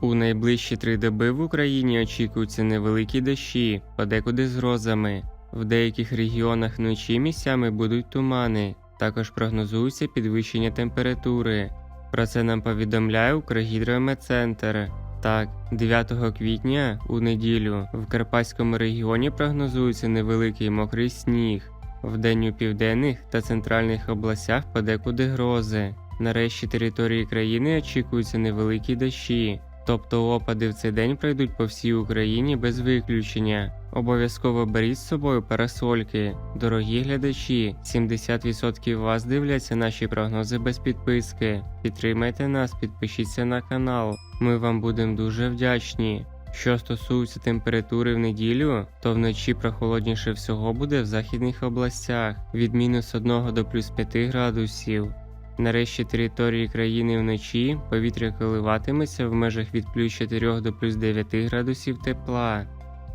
У найближчі три доби в Україні очікуються невеликі дощі, подекуди з грозами. В деяких регіонах вночі місцями будуть тумани. Також прогнозується підвищення температури. Про це нам повідомляє Укргідрометцентр. Так, 9 квітня у неділю в Карпатському регіоні прогнозується невеликий мокрий сніг. Вдень у південних та центральних областях подекуди грози. Нарешті території країни очікуються невеликі дощі, тобто опади в цей день пройдуть по всій Україні без виключення. Обов'язково беріть з собою парасольки. Дорогі глядачі, 70% вас дивляться наші прогнози без підписки. Підтримайте нас, підпишіться на канал. Ми вам будемо дуже вдячні. Що стосується температури в неділю, то вночі прохолодніше всього буде в західних областях від мінус 1 до плюс 5 градусів. Нарешті території країни вночі повітря коливатиметься в межах від плюс 4 до плюс 9 градусів тепла.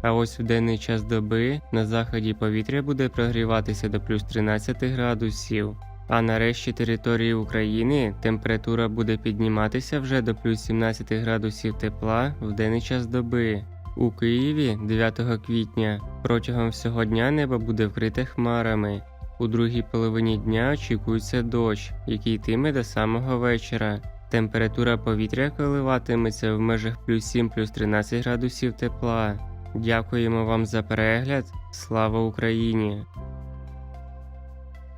А ось в денний час доби на заході повітря буде прогріватися до плюс 13 градусів. А нарешті території України температура буде підніматися вже до плюс 17 градусів тепла в денний час доби. У Києві 9 квітня протягом всього дня небо буде вкрите хмарами. У другій половині дня очікується дощ, який йтиме до самого вечора. Температура повітря коливатиметься в межах плюс 7 плюс 13 градусів тепла. Дякуємо вам за перегляд. Слава Україні!